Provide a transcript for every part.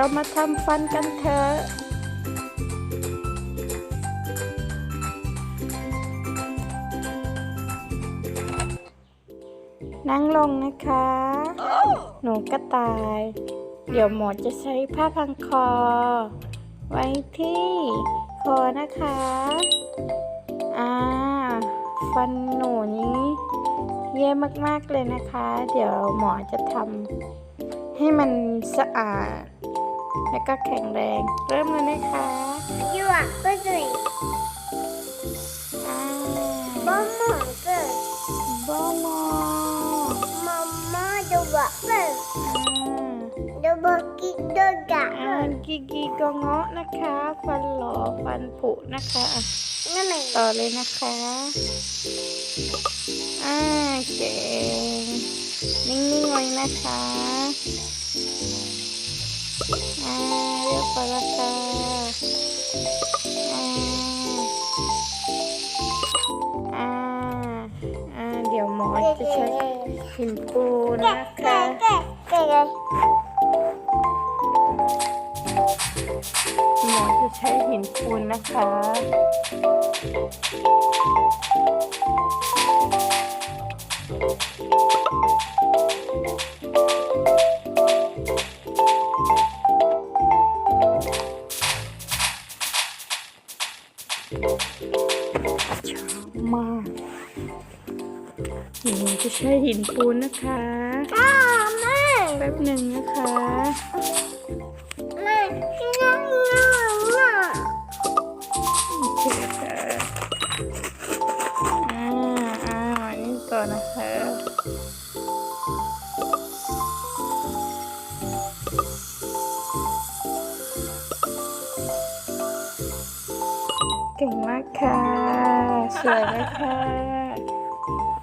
เรามาทำฟันกันเถอะนั่งลงนะคะ หนูกระต่าย เดี๋ยวหมอจะใช้ผ้าพันคอ ไว้ที่คอนะคะ อ่า ฟันหนูนี้แย่มากๆเลยนะคะ เดี๋ยวหมอจะทำให้มันสะอาด และก็แข็งแรง เริ่มเลยนะคะ You are good. อ่า Mama good. บอมอ Mama the what good. อ่า The bucket the อ่า gat. กีกีกอเงาะนะคะ ฟันหลอฟันผุนะคะอะ Nami. ต่อเลยนะคะอ่าเก่งนิ่งๆไว้นะคะ อ่าเรียบร้อยแล้วค่ะอ่าอ่าอ่าเดี๋ยวหมอจะใช้หินปูนนะคะหมอจะใช้หินปูนนะคะชอ มากหนูจะใช้หินปูนนะคะแป๊บหนึ่งนะคะโอเคค่ะอ่าอ่าอันนี้ต่อนะคะ เก่งมากค่ะ สวยมากค่ะ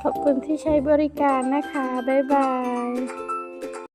ขอบคุณที่ใช้บริการนะคะ บ๊ายบาย